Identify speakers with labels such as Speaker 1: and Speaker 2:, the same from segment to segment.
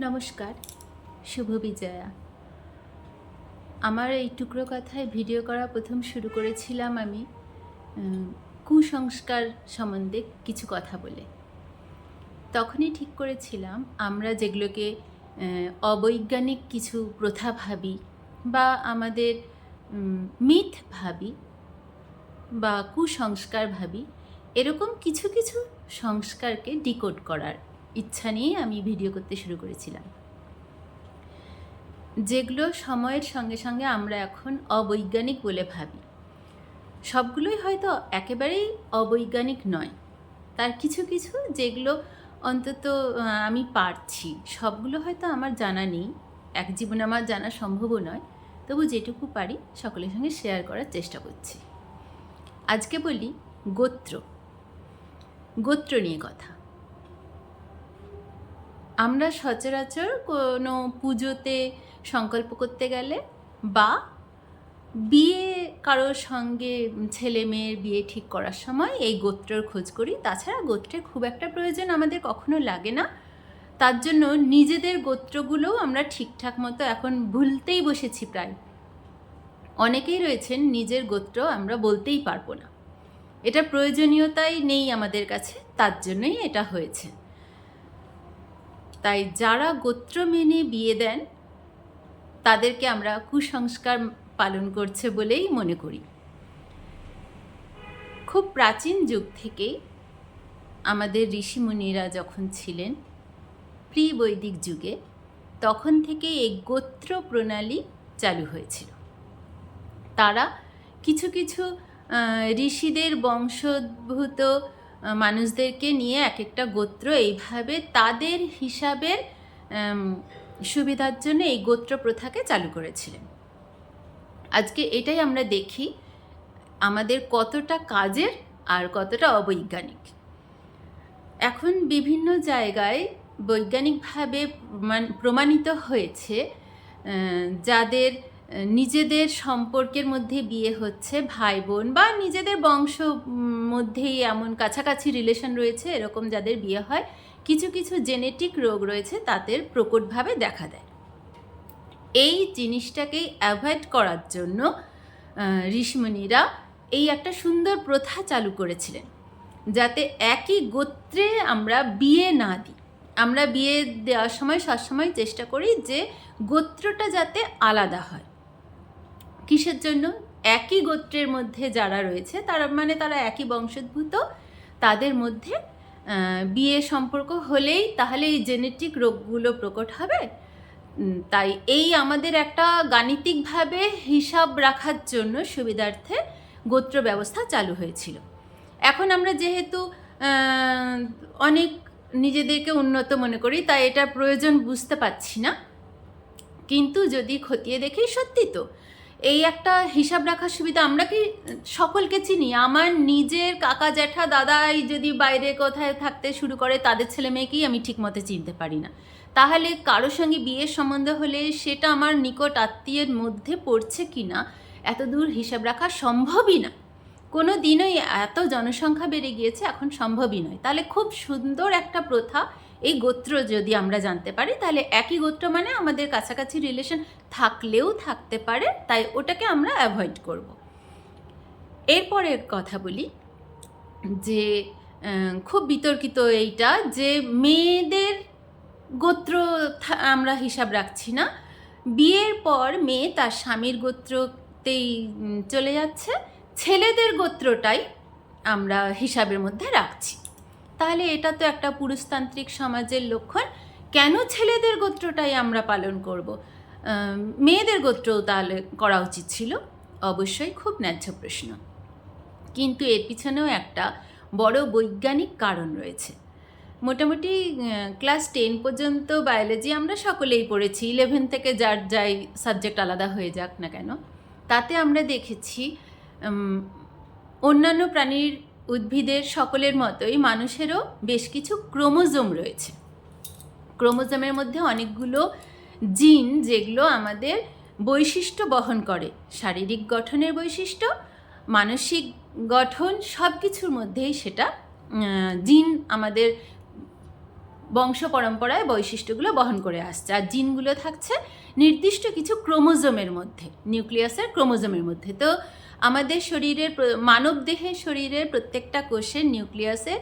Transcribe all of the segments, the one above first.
Speaker 1: নমস্কার, শুভ বিজয়া। আমার এই টুকরো কথায় ভিডিও করা প্রথম শুরু করেছিলাম আমি কুসংস্কার সম্বন্ধে কিছু কথা বলে। তখনই ঠিক করেছিলাম, আমরা যেগুলোকে অবৈজ্ঞানিক কিছু প্রথা ভাবি বা আমাদের মিথ ভাবি বা কুসংস্কার ভাবি, এরকম কিছু কিছু সংস্কারকে ডিকোড করার ইচ্ছা নিয়ে আমি ভিডিও করতে শুরু করেছিলাম। যেগুলো সময়ের সঙ্গে সঙ্গে আমরা এখন অবৈজ্ঞানিক বলে ভাবি। সবগুলোই হয়তো একেবারেই অবৈজ্ঞানিক নয়। তার কিছু কিছু যেগুলো অন্তত আমি পারছি, সবগুলো হয়তো আমার জানা নেই। এক জীবনে আমার জানা সম্ভবও নয়। তবু যেটুকু পারি সকলের সঙ্গে শেয়ার করার চেষ্টা করছি। আজকে বলি গোত্র। গোত্র নিয়ে কথা। আমরা সচরাচর কোনো পুজোতে সংকল্প করতে গেলে বা বিয়ে কারোর সঙ্গে ছেলে মেয়ের বিয়ে ঠিক করার সময় এই গোত্রের খোঁজ করি। তাছাড়া গোত্রের খুব একটা প্রয়োজন আমাদের কখনো লাগে না। তার জন্য নিজেদের গোত্রগুলোও আমরা ঠিকঠাক মতো এখন ভুলতেই বসেছি প্রায়। অনেকেই রয়েছেন, নিজের গোত্র আমরা বলতেই পারব না। এটা প্রয়োজনীয়তাই নেই আমাদের কাছে, তার জন্যই এটা হয়েছে। তাই যারা গোত্র মেনে বিয়ে দেন, তাদেরকে আমরা কুসংস্কার পালন করছে বলেই মনে করি। খুব প্রাচীন যুগ থেকেই আমাদের ঋষিমুনিরা যখন ছিলেন প্রি বৈদিক যুগে, তখন থেকে এই গোত্র প্রণালী চালু হয়েছিল। তারা কিছু কিছু ঋষিদের বংশোদ্ভূত মানুষদেরকে নিয়ে এক একটা গোত্র এইভাবে তাদের হিসাবের সুবিধার জন্য এই গোত্র প্রথাকে চালু করেছিলেন। আজকে এটাই আমরা দেখি, আমাদের কতটা কাজের আর কতটা অবৈজ্ঞানিক। এখন বিভিন্ন জায়গায় বৈজ্ঞানিকভাবে প্রমাণ- প্রমাণিত হয়েছে যাদের নিজেদের সম্পর্কের মধ্যে বিয়ে হচ্ছে ভাই বোন বা নিজেদের বংশ মধ্যেই এমন কাছাকাছি রিলেশন রয়েছে, এরকম যাদের বিয়ে হয়, কিছু কিছু জেনেটিক রোগ রয়েছে তাদের প্রকটভাবে দেখা দেয়। এই জিনিসটাকেই অ্যাভয়েড করার জন্য ঋষিমুনিরা এই একটা সুন্দর প্রথা চালু করেছিলেন, যাতে একই গোত্রে আমরা বিয়ে না দিই। আমরা বিয়ে দেওয়ার সময় সবসময় চেষ্টা করি যে গোত্রটা যাতে আলাদা হয়। কিসের জন্য? একই গোত্রের মধ্যে যারা রয়েছে, তারা মানে তারা একই বংশোদ্ভূত, তাদের মধ্যে বিয়ে সম্পর্ক হলেই তাহলে এই জেনেটিক রোগগুলো প্রকট হবে। তাই এই আমাদের একটা গাণিতিকভাবে হিসাব রাখার জন্য সুবিধার্থে গোত্র ব্যবস্থা চালু হয়েছিল। এখন আমরা যেহেতু অনেক নিজেদেরকে উন্নত মনে করি, তাই এটা প্রয়োজন বুঝতে পারছি না। কিন্তু যদি খতিয়ে দেখি সত্যি তো এই একটা হিসাব রাখার সুবিধা আমরা কি সকলকে চিনি? আমার নিজের কাকা জ্যাঠা দাদাই যদি বাইরে কোথায় থাকতে শুরু করে, তাদের ছেলে মেয়েকেই আমি ঠিকমতো চিনতে পারি না। তাহলে কারোর সঙ্গে বিয়ের সম্বন্ধ হলে সেটা আমার নিকট আত্মীয়ের মধ্যে পড়ছে কি না এত দূর হিসাব রাখা সম্ভবই না। কোনো দিনই এত জনসংখ্যা বেড়ে গিয়েছে, এখন সম্ভবই নয়। তাহলে খুব সুন্দর একটা প্রথা এই গোত্র যদি আমরা জানতে পারি, তাহলে একই গোত্র মানে আমাদের কাছাকাছি রিলেশন থাকলেও থাকতে পারে, তাই ওটাকে আমরা অ্যাভয়েড করব। এরপরের কথা বলি যে খুব বিতর্কিত এইটা যে মেয়েদের গোত্র আমরা হিসাব রাখছি না। বিয়ের পর মেয়ে তার স্বামীর গোত্রতেই চলে যাচ্ছে। ছেলেদের গোত্রটাই আমরা হিসাবের মধ্যে রাখছি। তাহলে এটা তো একটা পুরুষতান্ত্রিক সমাজের লক্ষণ। কেন ছেলেদের গোত্রটাই আমরা পালন করব? মেয়েদের গোত্রও তাহলে করা উচিত ছিল? অবশ্যই খুব ন্যায্য প্রশ্ন। কিন্তু এর পিছনেও একটা বড় বৈজ্ঞানিক কারণ রয়েছে। মোটামুটি ক্লাস টেন পর্যন্ত বায়োলজি আমরা সকলেই পড়েছি। ইলেভেন থেকে যার যাই সাবজেক্ট আলাদা হয়ে যাক না কেন, তাতে আমরা দেখেছি অন্যান্য প্রাণীর উদ্ভিদের সকলের মতোই মানুষেরও বেশ কিছু ক্রোমোজোম রয়েছে। ক্রোমোজোমের মধ্যে অনেকগুলো জিন যেগুলো আমাদের বৈশিষ্ট্য বহন করে। শারীরিক গঠনের বৈশিষ্ট্য, মানসিক গঠন সব কিছুর মধ্যেই সেটা জিন আমাদের বংশ পরম্পরায় বৈশিষ্ট্যগুলো বহন করে আসছে। আর জিনগুলো থাকছে নির্দিষ্ট কিছু ক্রোমোজোমের মধ্যে, নিউক্লিয়াসের ক্রোমোজোমের মধ্যে। তো আমাদের শরীরের মানব দেহের শরীরের প্রত্যেকটা কোষের নিউক্লিয়াসে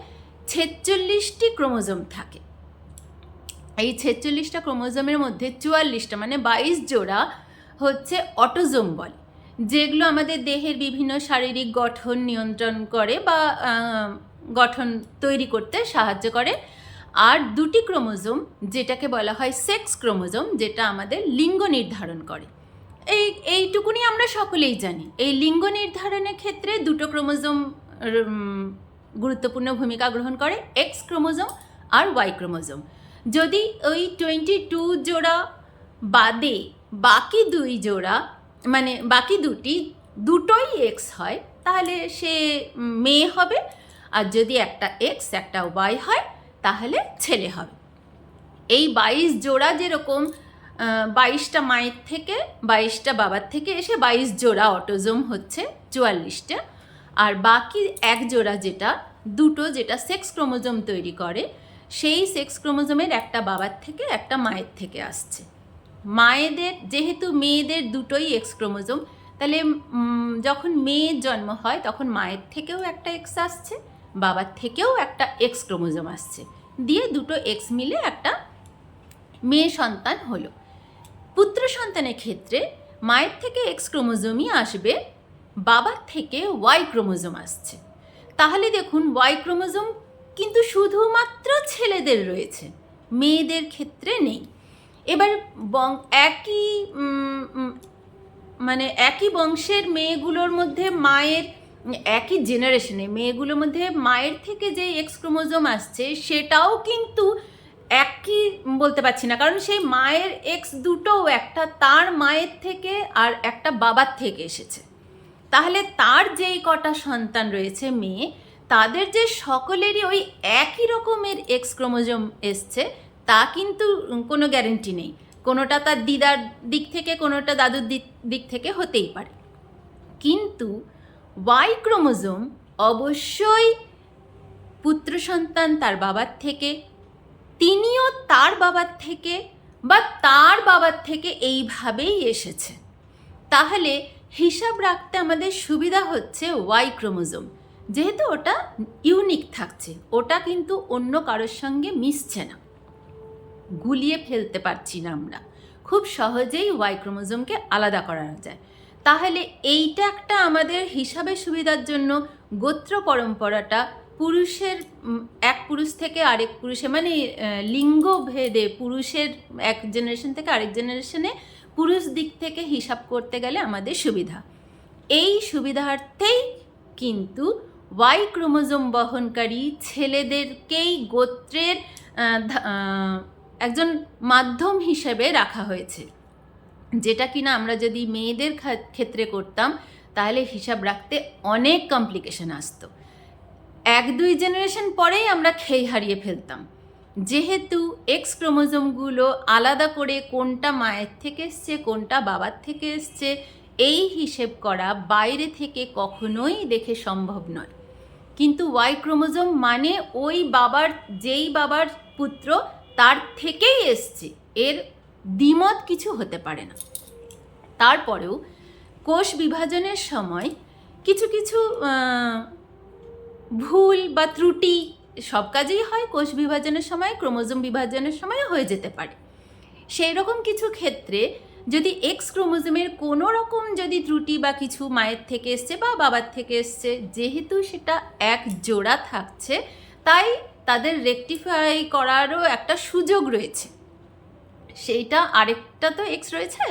Speaker 1: ছেচল্লিশটি ক্রোমোজোম থাকে। এই ছেচল্লিশটা ক্রোমোজোমের মধ্যে চুয়াল্লিশটা মানে বাইশ জোড়া হচ্ছে অটোজোম বলে, যেগুলো আমাদের দেহের বিভিন্ন শারীরিক গঠন নিয়ন্ত্রণ করে বা গঠন তৈরি করতে সাহায্য করে। আর দুটি ক্রোমোজোম, যেটাকে বলা হয় সেক্স ক্রোমোজোম, যেটা আমাদের লিঙ্গ নির্ধারণ করে। এই, এইটুকুনি আমরা সকলেই জানি। এই লিঙ্গ নির্ধারণের ক্ষেত্রে দুটো ক্রোমোজোম গুরুত্বপূর্ণ ভূমিকা গ্রহণ করে এক্স ক্রোমোজোম আর ওয়াই ক্রোমোজোম। যদি ওই টোয়েন্টি টু জোড়া বাদে বাকি দুই জোড়া মানে বাকি দুটি দুটোই এক্স হয়, তাহলে সে মেয়ে হবে। আর যদি একটা এক্স একটা ওয়াই হয়, তাহলে ছেলে হবে। এই বাইশ জোড়া যেরকম বাইশটা মায়ের থেকে বাইশটা বাবার থেকে এসে বাইশ জোড়া অটোজোম হচ্ছে চুয়াল্লিশটা। আর বাকি এক জোড়া যেটা, দুটো যেটা সেক্স ক্রোমোজোম তৈরি করে, সেই সেক্স ক্রোমোজোমের একটা বাবার থেকে একটা মায়ের থেকে আসছে। মায়েদের, যেহেতু মেয়েদের দুটোই এক্স ক্রোমোজোম, তাহলে যখন মেয়ের জন্ম হয়, তখন মায়ের থেকেও একটা এক্স আসছে, বাবার থেকেও একটা এক্স ক্রোমোজোম আসছে। দিয়ে দুটো এক্স মিলে একটা মেয়ে সন্তান হলো। পুত্র সন্তানের ক্ষেত্রে মায়ের থেকে এক্স ক্রোমোজোমই আসবে, বাবার থেকে ওয়াই ক্রোমোজোম আসছে। তাহলে দেখুন ওয়াই ক্রোমোজোম কিন্তু শুধুমাত্র ছেলেদের রয়েছে, মেয়েদের ক্ষেত্রে নেই। এবার বং, একই মানে একই বংশের মেয়েগুলোর মধ্যে মায়ের, একই জেনারেশনে মেয়েগুলোর মধ্যে মায়ের থেকে যে এক্স ক্রোমোজোম আসছে, সেটাও কিন্তু একই বলতে পারছি না, কারণ সেই মায়ের এক্স দুটোও একটা তার মায়ের থেকে আর একটা বাবার থেকে এসেছে। তাহলে তার যেই কটা সন্তান রয়েছে মেয়ে, তাদের যে সকলেরই ওই একই রকমের এক্স ক্রোমোজোম এসছে, তা কিন্তু কোনো গ্যারেন্টি নেই। কোনোটা তার দিদার দিক থেকে, কোনোটা দাদুর দিক দিক থেকে হতেই পারে। কিন্তু ওয়াই ক্রোমোজোম অবশ্যই পুত্র সন্তান তার বাবার থেকে তিনিও তার বাবার থেকে বা তার বাবার থেকে এইভাবেই এসেছে তাহলে হিসাব রাখতে আমাদের সুবিধা হচ্ছে ওয়াই ক্রোমোজোম। যেহেতু ওটা ইউনিক থাকছে, ওটা কিন্তু অন্য কারোর সঙ্গে মিশছে না। গুলিয়ে ফেলতে পারছি না আমরা। খুব সহজেই ওয়াই ক্রোমোজোমকে আলাদা করানো যায়। তাহলে এইটা একটা আমাদের হিসাবে সুবিধার জন্য গোত্র পরম্পরাটা পুরুষের এক পুরুষ থেকে আরেক পুরুষে মানে লিঙ্গ ভেদে পুরুষের এক জেনারেশন থেকে আরেক জেনারেশনে পুরুষ দিক থেকে হিসাব করতে গেলে আমাদের সুবিধা। এই সুবিধার্থেই কিন্তু ওয়াই ক্রোমোজোম বহনকারী ছেলেদেরকেই গোত্রের একজন মাধ্যম হিসেবে রাখা হয়েছে। যেটা কিনা আমরা যদি মেয়েদের ক্ষেত্রে করতাম, তাহলে হিসাব রাখতে অনেক কমপ্লিকেশন আসতো। এক দুই জেনারেশন পরেই আমরা খেই হারিয়ে ফেলতাম। যেহেতু এক্স ক্রোমোজোমগুলো আলাদা করে কোনটা মায়ের থেকে এসছে, কোনটা বাবার থেকে এসছে, এই হিসেব করা বাইরে থেকে কখনোই দেখে সম্ভব নয়। কিন্তু ওয়াই ক্রোমোজোম মানে ওই বাবার, যেই বাবার পুত্র তার থেকেই এসছে। এর দ্বিমত কিছু হতে পারে না। তারপরেও কোষ বিভাজনের সময় কিছু কিছু ভুল বা ত্রুটি সব কাজেই হয়, কোষ বিভাজনের সময়, ক্রোমোজোম বিভাজনের সময় হয়ে যেতে পারে। সেই রকম কিছু ক্ষেত্রে যদি এক্স ক্রোমোজোমের কোনো রকম যদি ত্রুটি বা কিছু মায়ের থেকে এসছে বা বাবার থেকে এসছে, যেহেতু সেটা এক জোড়া থাকছে, তাই তাদের রেকটিফাই করারও একটা সুযোগ রয়েছে। সেইটা আরেকটা তো এক্স রয়েছে,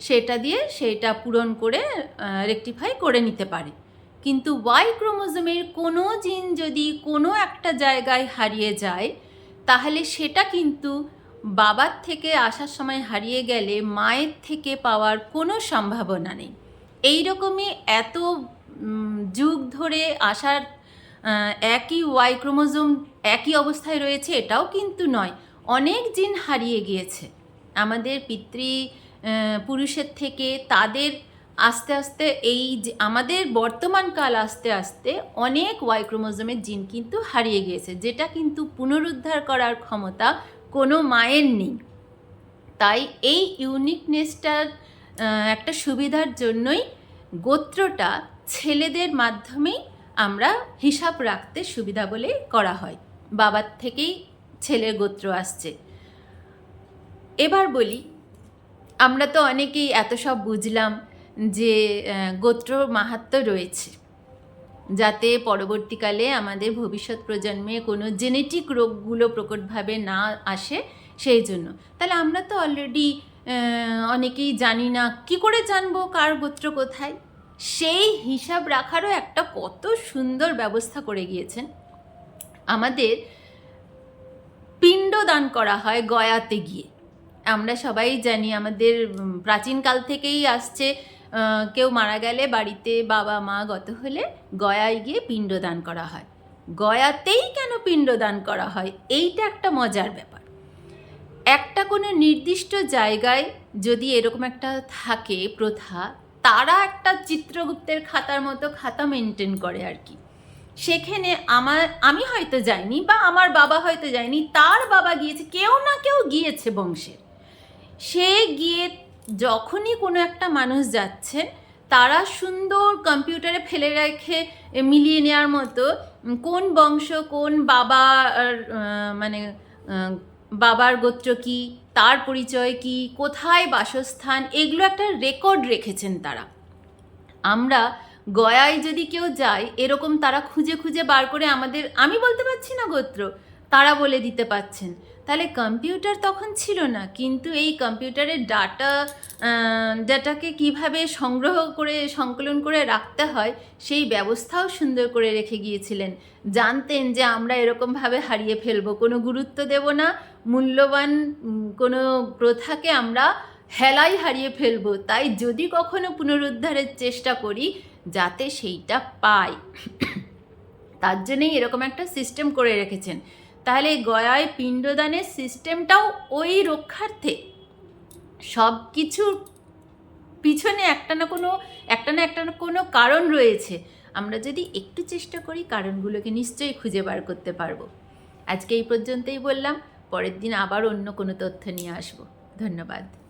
Speaker 1: সেটা দিয়ে সেইটা পূরণ করে রেকটিফাই করে নিতে পারে। কিন্তু ওয়াই ক্রোমোজোমের কোনো জিন যদি কোনো একটা জায়গায় হারিয়ে যায়, তাহলে সেটা কিন্তু বাবার থেকে আসার সময় হারিয়ে গেলে মায়ের থেকে পাওয়ার কোনো সম্ভাবনা নেই। এই রকমই এত যুগ ধরে আসার একই ওয়াই ক্রোমোজোম একই অবস্থায় রয়েছে এটাও কিন্তু নয়, অনেক জিন হারিয়ে গিয়েছে। আমাদের পিতৃ পুরুষের থেকে তাদের আস্তে আস্তে এই যে আমাদের বর্তমান কাল আস্তে আস্তে অনেক ওয়াই ক্রোমোজোমের জিন কিন্তু হারিয়ে গিয়েছে, যেটা কিন্তু পুনরুদ্ধার করার ক্ষমতা কোনো মায়ের নেই। তাই এই ইউনিকনেসটার একটা সুবিধার জন্যই গোত্রটা ছেলেদের মাধ্যমেই আমরা হিসাব রাখতে সুবিধা বলে করা হয়। বাবার থেকেই ছেলের গোত্র আসছে। এবার বলি, আমরা তো অনেকেই এত সব বুঝলাম যে গোত্র মাহাত্ম রয়েছে। যাতে পরবর্তীকালে আমাদের ভবিষ্যৎ প্রজন্মে কোনো জেনেটিক রোগগুলো প্রকটভাবে না আসে, সেই জন্য। তাহলে আমরা তো অলরেডি অনেকেই জানি না কি করে জানব কার গোত্র কোথায়? সেই হিসাব রাখারও একটা কত সুন্দর ব্যবস্থা করে গিয়েছেন। আমাদের পিণ্ড দান করা হয় গয়াতে গিয়ে। আমরা সবাই জানি আমাদের প্রাচীনকাল থেকেই আসছে কেউ মারা গেলে বাড়িতে বাবা, মা গত হলে গয়ায় গিয়ে পিণ্ডদান করা হয়। গয়াতেই কেন পিণ্ডদান করা হয়? এইটা একটা মজার ব্যাপার। একটা কোনো নির্দিষ্ট জায়গায় যদি এরকম একটা থাকে প্রথা, তারা একটা চিত্রগুপ্তের খাতার মতো খাতা মেনটেন করে আর কি। সেখানে আমার, আমি হয়তো যাইনি বা আমার বাবা হয়তো যায়নি, তার বাবা গিয়েছে, কেউ না কেউ গিয়েছে বংশের। সে গিয়ে যখনই কোনো একটা মানুষ যাচ্ছে, তারা সুন্দর কম্পিউটারে ফেলে রেখে মিলিয়ে নেওয়ার মতো কোন বংশ, কোন বাবা মানে বাবার গোত্র কি, তার পরিচয় কি, কোথায় বাসস্থান, এগুলো একটা রেকর্ড রেখেছেন তারা। আমরা গয়ায় যদি কেউ যায় এরকম তারা খুঁজে খুঁজে বার করে আমাদের, আমি বলতে পারছি না গোত্র, তারা বলে দিতে পাচ্ছেন তাহলে কম্পিউটার তখন ছিল না, কিন্তু এই কম্পিউটারের ডাটা ডাটাকে কীভাবে সংগ্রহ করে, সংকলন করে রাখতে হয়, সেই ব্যবস্থাও সুন্দর করে রেখে গিয়েছিলেন। জানতেন যে আমরা এরকমভাবে হারিয়ে ফেলব, কোনো গুরুত্ব দেব না, মূল্যবান কোনো প্রথাকে আমরা হেলাই হারিয়ে ফেলব, তাই যদি কখনো পুনরুদ্ধারের চেষ্টা করি, যাতে সেইটা পাই। তার জন্যই এরকম একটা সিস্টেম করে রেখেছেন। তাহলে গয়ায় পিণ্ডদানের সিস্টেমটাও ওই রক্ষার্থে। সব কিছুর পিছনে একটা না কোনো, একটা না একটা না কোনো কারণ রয়েছে। আমরা যদি একটু চেষ্টা করি, কারণগুলোকে নিশ্চয়ই খুঁজে বার করতে পারব। আজকে এই পর্যন্তই বললাম, পরের দিন আবার অন্য কোনো তথ্য নিয়ে আসব। ধন্যবাদ।